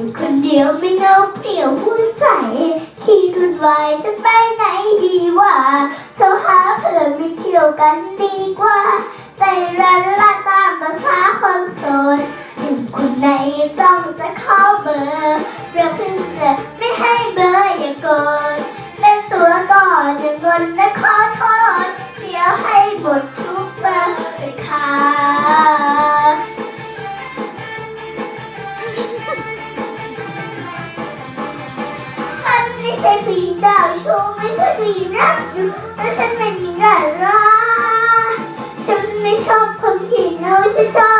ู่คนเดียวไม่เงาเปลี่ยวผู้ใจ ที่รุนวายจะไปไหนดีว่าจะหาเพื่อนไปเที่ยวกันดีกว่า ช่คือหญิงเจ้าชู้ไม่ใช่ผีรักอยู่แต่ฉันเป็นหญิงร่าร้ฉันไม่ชอบคนผีเนอะฉันชอบ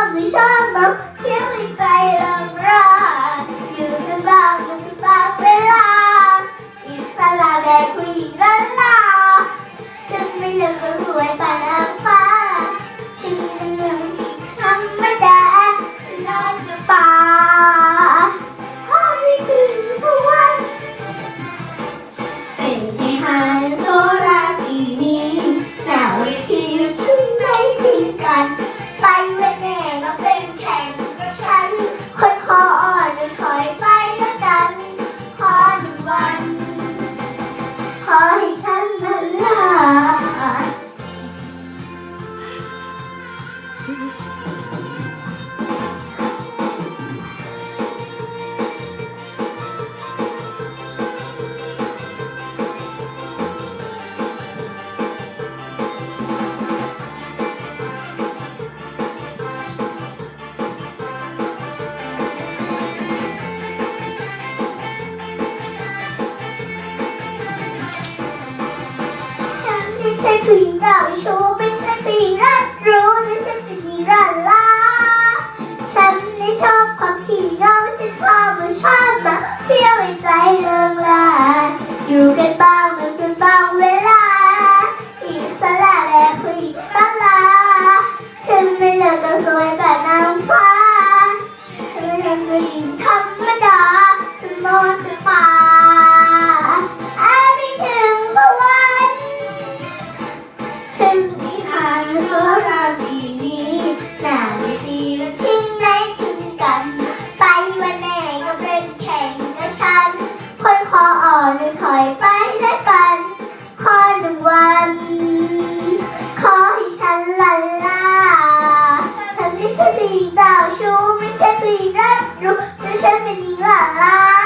ไม่ใช่ผู้หญิงเจ้าชู้ไม่ใช่ผู้หญิงรักรู้ไม่ใช่ผู้หญิงรักล้าฉันไม่ชอบ ชูไม่ใช่ผู้หญิงร่ำรู้ไม่ใช่ผู้หญิงหล่อลา